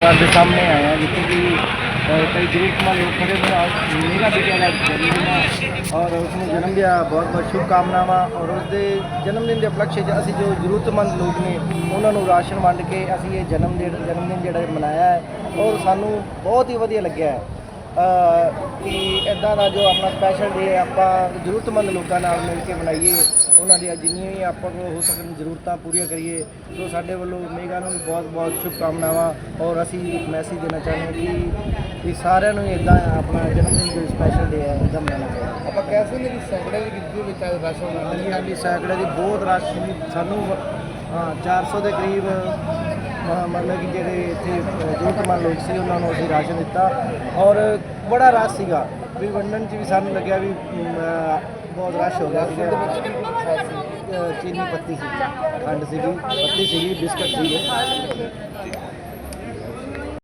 ਘਰ ਦੇ ਸਾਹਮਣੇ ਆਇਆ ਜਿੱਥੇ ਕਿ ਅ, ਕਈ ਜ਼ਰੂਰਤਮੰਦ ਲੋਕ ਖੜੇ ਹੋਏ ਮੇਰਾ ਬੇਟਾ ਦਾ ਜਨਮਦਿਨ ਔਰ ਉਸ ਜਨਮ ਦੀਆਂ ਬਹੁਤ ਬਹੁਤ ਸ਼ੁਭਕਾਮਨਾਵਾਂ। ਔਰ ਉਸਦੇ ਜਨਮ ਦਿਨ ਦੇ ਉਪਲਕਸ਼ 'ਚ ਅਸੀਂ ਜੋ ਜ਼ਰੂਰਤਮੰਦ ਲੋਕ ਨੇ ਉਹਨਾਂ ਨੂੰ ਰਾਸ਼ਨ ਵੰਡ ਕੇ ਅਸੀਂ ਇਹ ਜਨਮ ਦਿਨ ਜਨਮ ਦਿਨ ਜਿਹੜਾ ਮਨਾਇਆ ਹੈ ਔਰ ਸਾਨੂੰ ਬਹੁਤ ਹੀ ਵਧੀਆ ਲੱਗਿਆ ਹੈ। ਇਦਾਂ ਦਾ ਜੋ ਆਪਣਾ ਸਪੈਸ਼ਲ ਡੇ ਆਪਾਂ ਜ਼ਰੂਰਤਮੰਦ ਲੋਕਾਂ ਨਾਲ ਮਿਲ ਕੇ ਮਨਾਈਏ ਉਹਨਾਂ ਦੀਆਂ ਜਿੰਨੀਆਂ ਵੀ ਆਪਾਂ ਕੋਲ ਹੋ ਸਕਣ ਜ਼ਰੂਰਤਾਂ ਪੂਰੀਆਂ ਕਰੀਏ ਸੋ ਸਾਡੇ ਵੱਲੋਂ ਮੇਗਾ ਨੂੰ ਵੀ ਬਹੁਤ ਬਹੁਤ ਸ਼ੁਭਕਾਮਨਾਵਾਂ ਔਰ ਅਸੀਂ ਇੱਕ ਮੈਸੇਜ ਦੇਣਾ ਚਾਹੁੰਦੇ ਹਾਂ ਕਿ ਕਿ ਸਾਰਿਆਂ ਨੂੰ ਇਦਾਂ ਆਪਣਾ ਜਨਮ ਦਿਨ ਜੋ ਸਪੈਸ਼ਲ ਡੇ ਹੈ ਇਦਾਂ ਮਨਾਉਣਾ ਚਾਹੀਦਾ। ਆਪਾਂ ਕਹਿ ਸਕਦੇ ਕਿ ਸੈਂਕੜੇ ਦੀ ਗਿਣਤੀ ਵਿੱਚ ਅੱਜ ਰਸ਼ ਹੋਣਾ। ਹਾਂਜੀ ਹਾਂਜੀ ਸੈਂਕੜੇ ਦੀ ਬਹੁਤ ਰਸ਼ ਸੀ। ਸਾਨੂੰ ਹਾਂ 400 ਦੇ ਕਰੀਬ ਮਤਲਬ ਕਿ ਜਿਹੜੇ ਇੱਥੇ ਅਹ, ਜ਼ਰੂਰਤਮੰਦ ਲੋਕ ਸੀ ਉਹਨਾਂ ਨੂੰ ਅਸੀਂ ਰਾਸ਼ਨ ਦਿੱਤਾ ਔਰ ਬੜਾ ਰਸ਼ ਸੀਗਾ। ਵੀ ਵੰਡਣ 'ਚ ਵੀ ਸਾਨੂੰ ਲੱਗਿਆ ਵੀ ਬਹੁਤ ਰਸ਼ ਹੋ ਗਿਆ ਸੀਗਾ। ਚੀਨੀ ਪੱਤੀ ਸੀ ਖੰਡ ਸੀਗੀ ਪੱਤੀ ਸੀਗੀ ਬਿਸਕਟ ਸੀਗੇ।